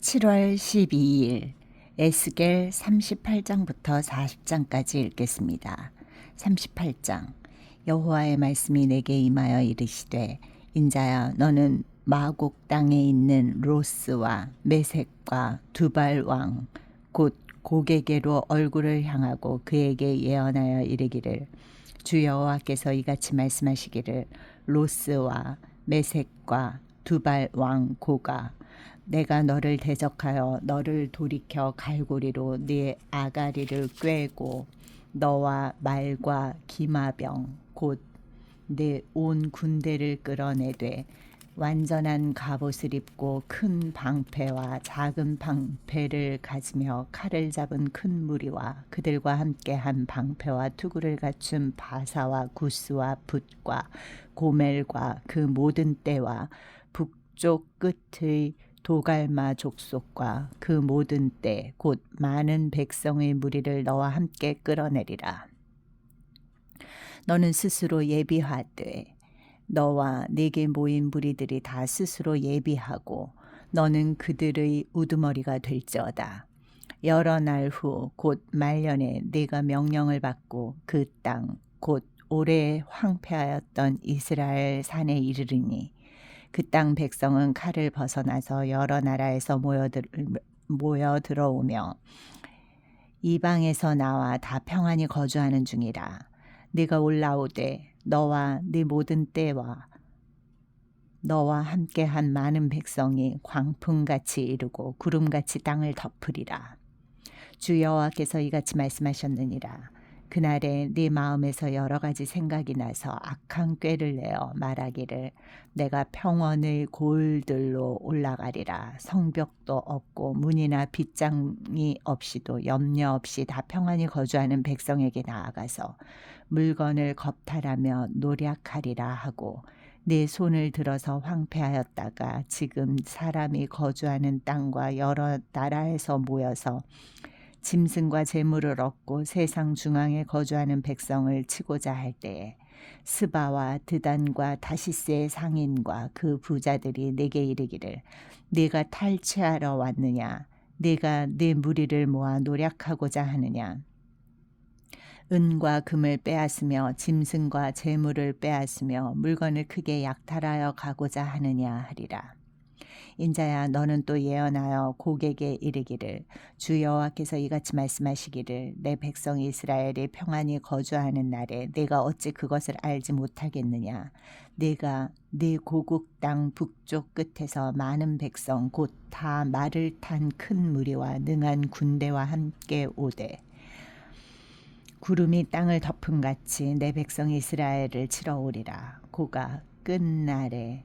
7월 12일 에스겔 38장부터 40장까지 읽겠습니다. 38장 여호와의 말씀이 내게 임하여 이르시되 인자야 너는 마곡 땅에 있는 로스와 메색과 두발 왕 곧 고개게로 얼굴을 향하고 그에게 예언하여 이르기를 주 여호와께서 이같이 말씀하시기를 로스와 메색과 두발 왕 고가 내가 너를 대적하여 너를 돌이켜 갈고리로 네 아가리를 꿰고 너와 말과 기마병 곧 내 온 군대를 끌어내되 완전한 갑옷을 입고 큰 방패와 작은 방패를 가지며 칼을 잡은 큰 무리와 그들과 함께 한 방패와 투구를 갖춘 바사와 구스와 붓과 고멜과 그 모든 때와 북쪽 끝의 도갈마 족속과 그 모든 때 곧 많은 백성의 무리를 너와 함께 끌어내리라. 너는 스스로 예비하되 너와 내게 모인 무리들이 다 스스로 예비하고 너는 그들의 우두머리가 될지어다. 여러 날 후 곧 말년에 네가 명령을 받고 그 땅 곧 오래 황폐하였던 이스라엘 산에 이르르니 그 땅 백성은 칼을 벗어나서 여러 나라에서 모여들, 모여 들어오며 이방에서 나와 다 평안히 거주하는 중이라. 네가 올라오되 너와 네 모든 때와 너와 함께한 많은 백성이 광풍같이 이르고 구름같이 땅을 덮으리라. 주 여호와께서 이같이 말씀하셨느니라. 그날에 네 마음에서 여러 가지 생각이 나서 악한 꾀를 내어 말하기를 내가 평원의 골들로 올라가리라. 성벽도 없고 문이나 빗장이 없이도 염려 없이 다 평안히 거주하는 백성에게 나아가서 물건을 겁탈하며 노략하리라 하고 네 손을 들어서 황폐하였다가 지금 사람이 거주하는 땅과 여러 나라에서 모여서 짐승과 재물을 얻고 세상 중앙에 거주하는 백성을 치고자 할 때에 스바와 드단과 다시스의 상인과 그 부자들이 내게 이르기를 네가 탈취하러 왔느냐 네가 네 무리를 모아 노력하고자 하느냐 은과 금을 빼앗으며 짐승과 재물을 빼앗으며 물건을 크게 약탈하여 가고자 하느냐 하리라. 인자야 너는 또 예언하여 고객에 이르기를. 주 여호와께서 이같이 말씀하시기를 내 백성 이스라엘이 평안히 거주하는 날에 내가 어찌 그것을 알지 못하겠느냐? 내가 네 고국 땅 북쪽 끝에서 많은 백성 곧 다 말을 탄 큰 무리와 능한 군대와 함께 오되 구름이 땅을 덮음 같이 내 백성 이스라엘을 치러 오리라. 고가 끝날에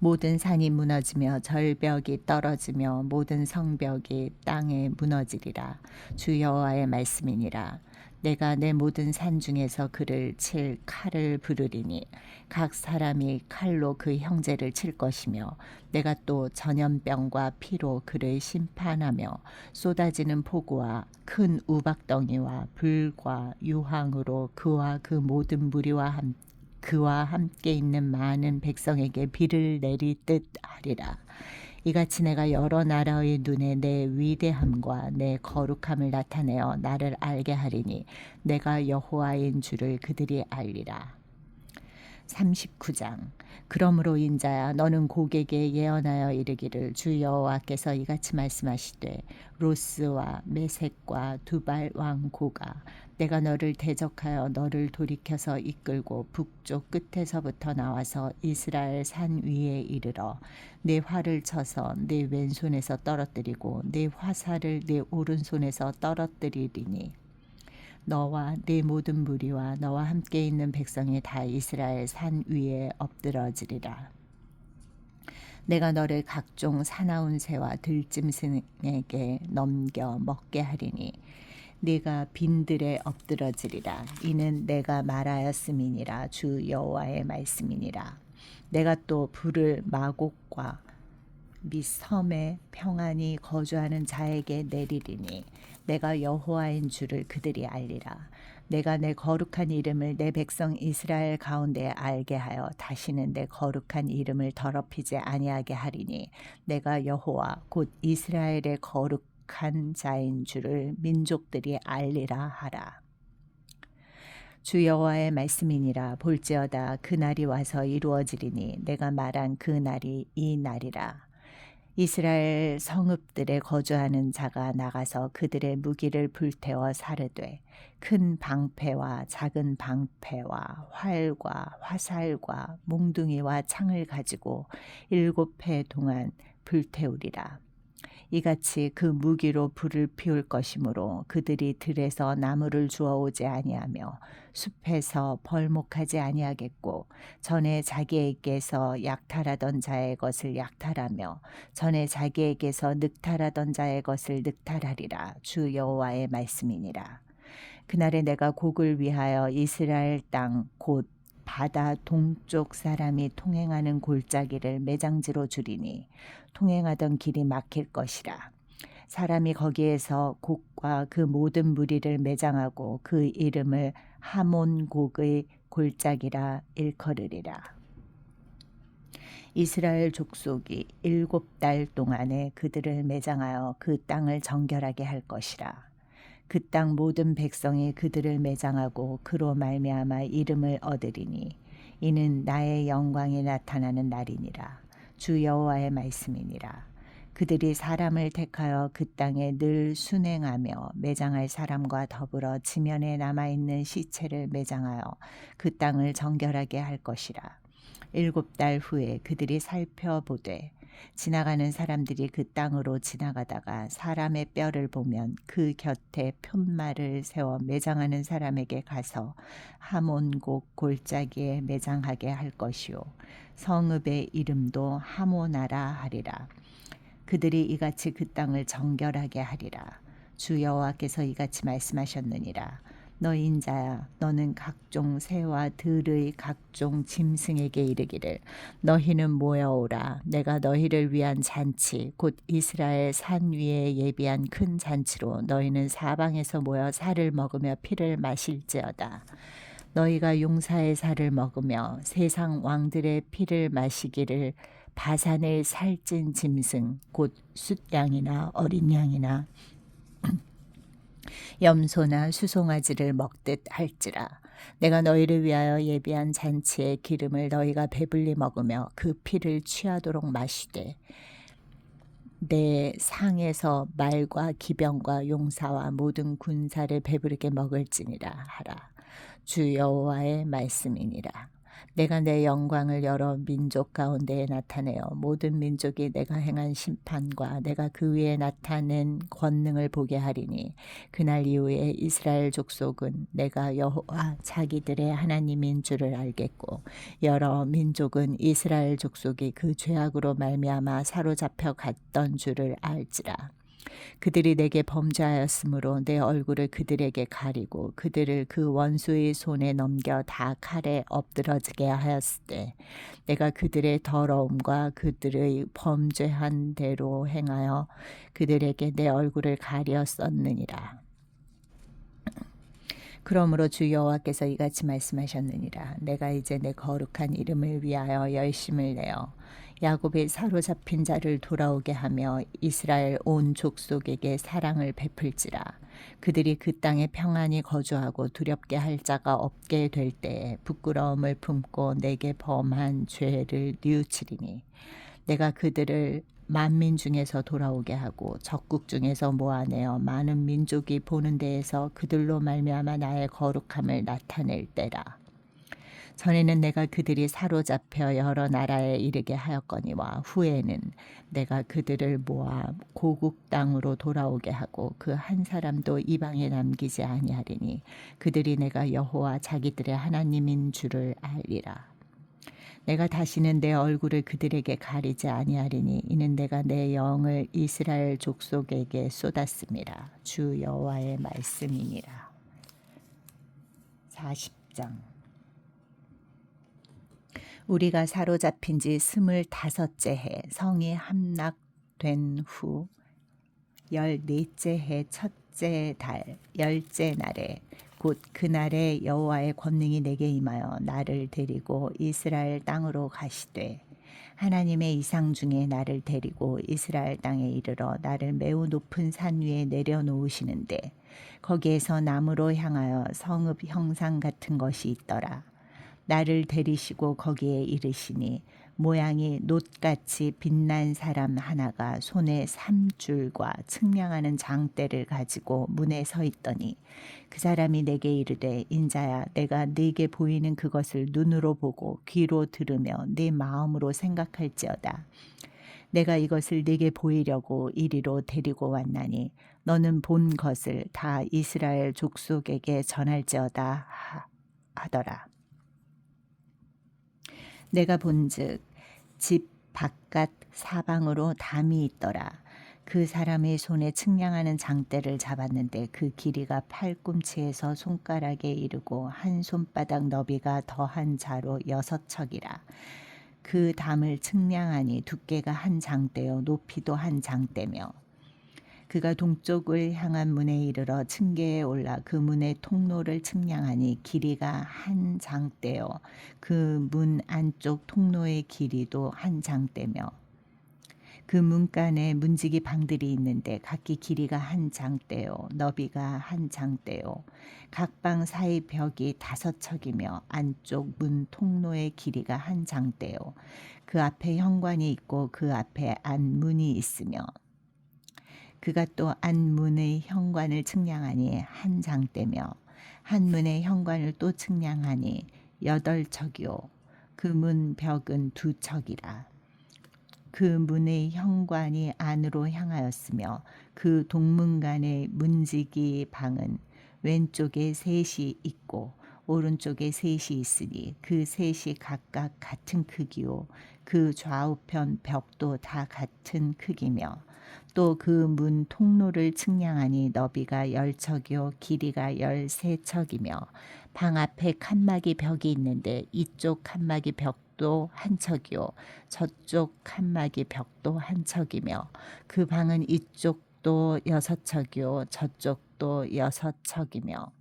모든 산이 무너지며 절벽이 떨어지며 모든 성벽이 땅에 무너지리라. 주 여호와의 말씀이니라. 내가 내 모든 산 중에서 그를 칠 칼을 부르리니 각 사람이 칼로 그 형제를 칠 것이며 내가 또 전염병과 피로 그를 심판하며 쏟아지는 폭우와 큰 우박덩이와 불과 유황으로 그와 그 모든 무리와 함께 그와 함께 있는 많은 백성에게 비를 내리듯 하리라. 이같이 내가 여러 나라의 눈에 내 위대함과 내 거룩함을 나타내어 나를 알게 하리니 내가 여호와인 줄을 그들이 알리라. 39장 그러므로 인자야 너는 고객에 예언하여 이르기를 주 여호와께서 이같이 말씀하시되 로스와 메색과 두발 왕 고가 내가 너를 대적하여 너를 돌이켜서 이끌고 북쪽 끝에서부터 나와서 이스라엘 산 위에 이르러 내 활을 쳐서 내 왼손에서 떨어뜨리고 내 화살을 내 오른손에서 떨어뜨리리니 너와 네 모든 무리와 너와 함께 있는 백성이 다 이스라엘 산 위에 엎드러지리라. 내가 너를 각종 사나운 새와 들짐승에게 넘겨 먹게 하리니 네가 빈들에 엎드러지리라. 이는 내가 말하였음이니라 주 여호와의 말씀이니라. 내가 또 불을 마곡과 및 섬에 평안히 거주하는 자에게 내리리니 내가 여호와인 줄을 그들이 알리라. 내가 내 거룩한 이름을 내 백성 이스라엘 가운데 알게 하여 다시는 내 거룩한 이름을 더럽히지 아니하게 하리니 내가 여호와 곧 이스라엘의 거룩한 자인 줄을 민족들이 알리라 하라. 주 여호와의 말씀이니라 볼지어다 그 날이 와서 이루어지리니 내가 말한 그 날이 이 날이라 이스라엘 성읍들에 거주하는 자가 나가서 그들의 무기를 불태워 사르되 큰 방패와 작은 방패와 활과 화살과 몽둥이와 창을 가지고 일곱 해 동안 불태우리라. 이같이 그 무기로 불을 피울 것이므로 그들이 들에서 나무를 주워 오지 아니하며 숲에서 벌목하지 아니하겠고 전에 자기에게서 약탈하던 자의 것을 약탈하며 전에 자기에게서 늑탈하던 자의 것을 늑탈하리라 주 여호와의 말씀이니라. 그날에 내가 곡을 위하여 이스라엘 땅곧 바다 동쪽 사람이 통행하는 골짜기를 매장지로 주리니 통행하던 길이 막힐 것이라. 사람이 거기에서 곡과 그 모든 무리를 매장하고 그 이름을 하몬곡의 골짜기라 일컬으리라. 이스라엘 족속이 일곱 달 동안에 그들을 매장하여 그 땅을 정결하게 할 것이라. 그 땅 모든 백성이 그들을 매장하고 그로 말미암아 이름을 얻으리니 이는 나의 영광이 나타나는 날이니라. 주 여호와의 말씀이니라. 그들이 사람을 택하여 그 땅에 늘 순행하며 매장할 사람과 더불어 지면에 남아 있는 시체를 매장하여 그 땅을 정결하게 할 것이라. 일곱 달 후에 그들이 살펴보되 지나가는 사람들이 그 땅으로 지나가다가 사람의 뼈를 보면 그 곁에 편말을 세워 매장하는 사람에게 가서 하몬곡 골짜기에 매장하게 할 것이요 성읍의 이름도 하모나라 하리라. 그들이 이같이 그 땅을 정결하게 하리라. 주 여호와께서 이같이 말씀하셨느니라 너 인자야 너는 각종 새와 들의 각종 짐승에게 이르기를 너희는 모여오라. 내가 너희를 위한 잔치 곧 이스라엘 산 위에 예비한 큰 잔치로 너희는 사방에서 모여 살을 먹으며 피를 마실지어다. 너희가 용사의 살을 먹으며 세상 왕들의 피를 마시기를 바산을 살찐 짐승 곧 숫양이나 어린 양이나 염소나 수송아지를 먹듯 할지라. 내가 너희를 위하여 예비한 잔치의 기름을 너희가 배불리 먹으며 그 피를 취하도록 마시되 내 상에서 말과 기병과 용사와 모든 군사를 배부르게 먹을지니라 하라. 주 여호와의 말씀이니라 내가 내 영광을 여러 민족 가운데에 나타내어 모든 민족이 내가 행한 심판과 내가 그 위에 나타낸 권능을 보게 하리니 그날 이후에 이스라엘 족속은 내가 여호와 자기들의 하나님인 줄을 알겠고 여러 민족은 이스라엘 족속이 그 죄악으로 말미암아 사로잡혀 갔던 줄을 알지라 그들이 내게 범죄하였으므로 내 얼굴을 그들에게 가리고 그들을 그 원수의 손에 넘겨 다 칼에 엎드러지게 하였을 때 내가 그들의 더러움과 그들의 범죄한 대로 행하여 그들에게 내 얼굴을 가리었었느니라. 그러므로 주 여호와께서 이같이 말씀하셨느니라 내가 이제 내 거룩한 이름을 위하여 열심을 내어 야곱의 사로잡힌 자를 돌아오게 하며 이스라엘 온 족속에게 사랑을 베풀지라 그들이 그 땅에 평안히 거주하고 두렵게 할 자가 없게 될 때에 부끄러움을 품고 내게 범한 죄를 뉘우치리니 내가 그들을 만민 중에서 돌아오게 하고 적국 중에서 모아내어 많은 민족이 보는 데에서 그들로 말미암아 나의 거룩함을 나타낼 때라. 전에는 내가 그들이 사로잡혀 여러 나라에 이르게 하였거니와 후에는 내가 그들을 모아 고국 땅으로 돌아오게 하고 그 한 사람도 이방에 남기지 아니하리니 그들이 내가 여호와 자기들의 하나님인 줄을 알리라. 내가 다시는 내 얼굴을 그들에게 가리지 아니하리니 이는 내가 내 영을 이스라엘 족속에게 쏟았습니다. 주 여호와의 말씀이니라. 40장 우리가 사로잡힌 지 스물다섯째 해 성이 함락된 후 열넷째 해 첫째 달 열째 날에 곧 그날에 여호와의 권능이 내게 임하여 나를 데리고 이스라엘 땅으로 가시되 하나님의 이상 중에 나를 데리고 이스라엘 땅에 이르러 나를 매우 높은 산 위에 내려놓으시는데 거기에서 나무로 향하여 성읍 형상 같은 것이 있더라. 나를 데리시고 거기에 이르시니 모양이 놋같이 빛난 사람 하나가 손에 삼줄과 측량하는 장대를 가지고 문에 서 있더니 그 사람이 내게 이르되 인자야 내가 네게 보이는 그것을 눈으로 보고 귀로 들으며 네 마음으로 생각할지어다. 내가 이것을 네게 보이려고 이리로 데리고 왔나니 너는 본 것을 다 이스라엘 족속에게 전할지어다 하더라 내가 본즉 집 바깥 사방으로 담이 있더라. 그 사람의 손에 측량하는 장대를 잡았는데 그 길이가 팔꿈치에서 손가락에 이르고 한 손바닥 너비가 더한 자로 여섯 척이라. 그 담을 측량하니 두께가 한 장대요 높이도 한 장대며 그가 동쪽을 향한 문에 이르러 층계에 올라 그 문의 통로를 측량하니 길이가 한 장대요. 그 문 안쪽 통로의 길이도 한 장대며 그 문간에 문지기 방들이 있는데 각기 길이가 한 장대요. 너비가 한 장대요. 각 방 사이 벽이 다섯 척이며 안쪽 문 통로의 길이가 한 장대요. 그 앞에 현관이 있고 그 앞에 안문이 있으며 그가 또 안문의 현관을 측량하니 한 장대며 한문의 현관을 또 측량하니 여덟 척이요 그 문 벽은 두 척이라. 그 문의 현관이 안으로 향하였으며 그 동문간의 문지기 방은 왼쪽에 셋이 있고 오른쪽에 셋이 있으니 그 셋이 각각 같은 크기요 그 좌우편 벽도 다 같은 크기며 또 그 문 통로를 측량하니 너비가 열척이요 길이가 열세척이며 방 앞에 칸막이 벽이 있는데 이쪽 칸막이 벽도 한 척이요 저쪽 칸막이 벽도 한 척이며 그 방은 이쪽도 여섯 척이요 저쪽도 여섯 척이며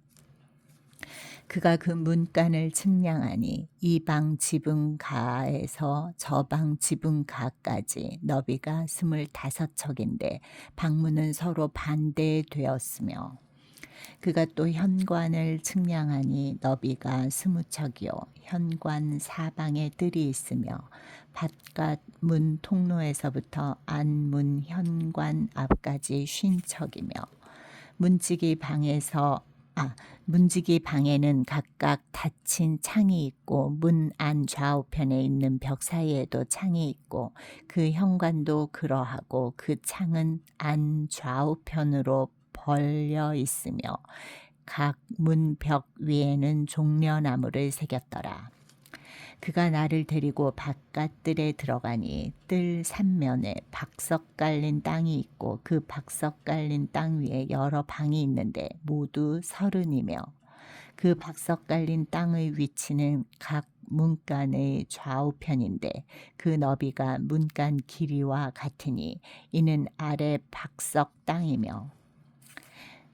그가 그 문간을 측량하니 이 방 지붕 가에서 저 방 지붕 가까지 너비가 스물다섯 척인데 방문은 서로 반대되었으며 그가 또 현관을 측량하니 너비가 스무 척이요. 현관 사방에 뜰이 있으며 바깥 문 통로에서부터 안문 현관 앞까지 쉰 척이며 문지기 방에서 아, 문지기 방에는 각각 닫힌 창이 있고 문 안 좌우편에 있는 벽 사이에도 창이 있고 그 현관도 그러하고 그 창은 안 좌우편으로 벌려 있으며 각 문 벽 위에는 종려나무를 새겼더라. 그가 나를 데리고 바깥뜰에 들어가니 뜰 삼면에 박석 깔린 땅이 있고 그 박석 깔린 땅 위에 여러 방이 있는데 모두 서른이며 그 박석 깔린 땅의 위치는 각 문간의 좌우편인데 그 너비가 문간 길이와 같으니 이는 아래 박석 땅이며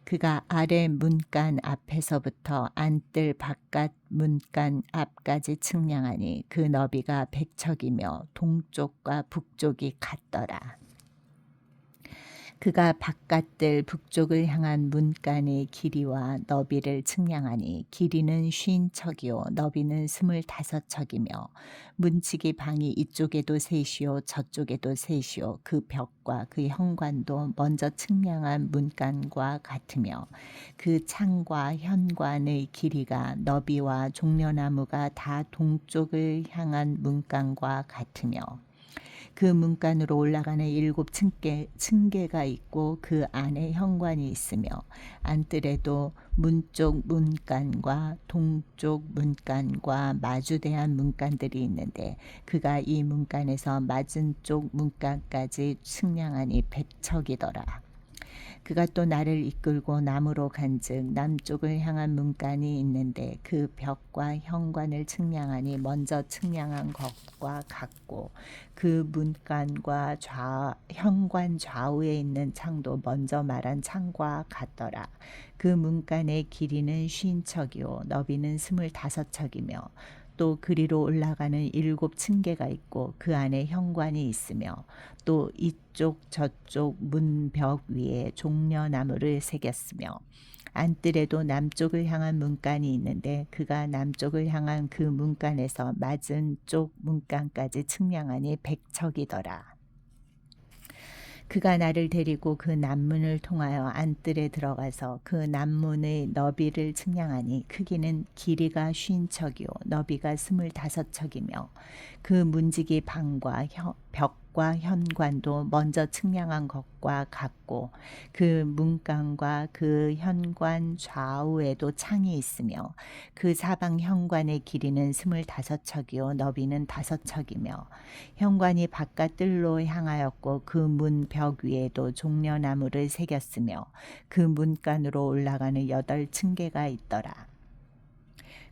그가 아래 문간 앞에서부터 안뜰 바깥 문간 앞까지 측량하니 그 너비가 백척이며 동쪽과 북쪽이 같더라. 그가 바깥들 북쪽을 향한 문간의 길이와 너비를 측량하니 길이는 쉰 척이요 너비는 스물다섯 척이며 문치기 방이 이쪽에도 셋이요 저쪽에도 셋이요 그 벽과 그 현관도 먼저 측량한 문간과 같으며 그 창과 현관의 길이가 너비와 종려나무가 다 동쪽을 향한 문간과 같으며 그 문간으로 올라가는 일곱 층계, 층계가 있고 그 안에 현관이 있으며 안뜰에도 문쪽 문간과 동쪽 문간과 마주대한 문간들이 있는데 그가 이 문간에서 맞은 쪽 문간까지 측량하니 백척이더라. 그가 또 나를 이끌고 남으로 간즉 남쪽을 향한 문간이 있는데 그 벽과 현관을 측량하니 먼저 측량한 것과 같고 그 문간과 좌 현관 좌우에 있는 창도 먼저 말한 창과 같더라. 그 문간의 길이는 쉰 척이요 너비는 스물다섯 척이며 또 그리로 올라가는 일곱 층계가 있고 그 안에 현관이 있으며 또 이쪽 저쪽 문 벽 위에 종려나무를 새겼으며 안뜰에도 남쪽을 향한 문간이 있는데 그가 남쪽을 향한 그 문간에서 맞은 쪽 문간까지 측량하니 백척이더라. 그가 나를 데리고 그 남문을 통하여 안뜰에 들어가서 그 남문의 너비를 측량하니 크기는 길이가 쉰 척이요. 너비가 스물다섯 척이며 그 문지기 방과 벽 과 현관도 먼저 측량한 것과 같고 그 문간과 그 현관 좌우에도 창이 있으며 그 사방 현관의 길이는 스물다섯 척이요 너비는 다섯 척이며 현관이 바깥 뜰로 향하였고 그 문 벽 위에도 종려나무를 새겼으며 그 문간으로 올라가는 여덟 층계가 있더라.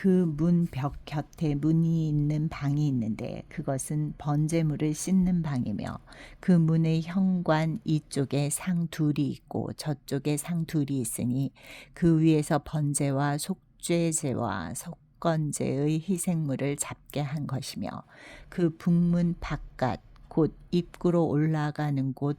그 문 벽 곁에 문이 있는 방이 있는데 그것은 번제물을 씻는 방이며 그 문의 현관 이쪽에 상 둘이 있고 저쪽에 상 둘이 있으니 그 위에서 번제와 속죄제와 속 건제의 희생물을 잡게 한 것이며 그 북문 바깥 곧 입구로 올라가는 곳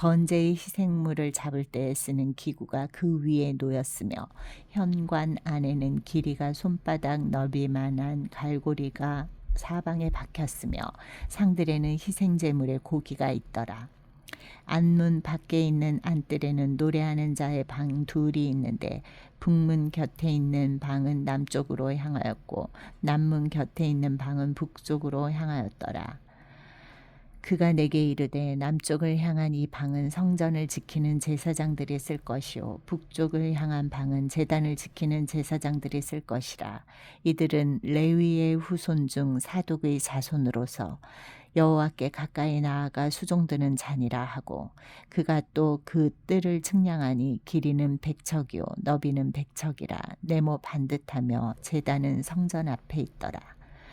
번제의 희생물을 잡을 때 쓰는 기구가 그 위에 놓였으며 현관 안에는 길이가 손바닥 너비만한 갈고리가 사방에 박혔으며 상들에는 희생제물의 고기가 있더라. 안문 밖에 있는 안뜰에는 노래하는 자의 방 둘이 있는데 북문 곁에 있는 방은 남쪽으로 향하였고 남문 곁에 있는 방은 북쪽으로 향하였더라. 그가 내게 이르되 남쪽을 향한 이 방은 성전을 지키는 제사장들이 쓸 것이요 북쪽을 향한 방은 제단을 지키는 제사장들이 쓸 것이라. 이들은 레위의 후손 중 사독의 자손으로서 여호와께 가까이 나아가 수종드는 잔이라 하고 그가 또 그 뜰을 측량하니 길이는 백척이요 너비는 백척이라. 네모 반듯하며 제단은 성전 앞에 있더라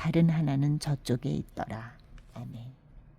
다른 하나는 저쪽에 있더라. 아멘.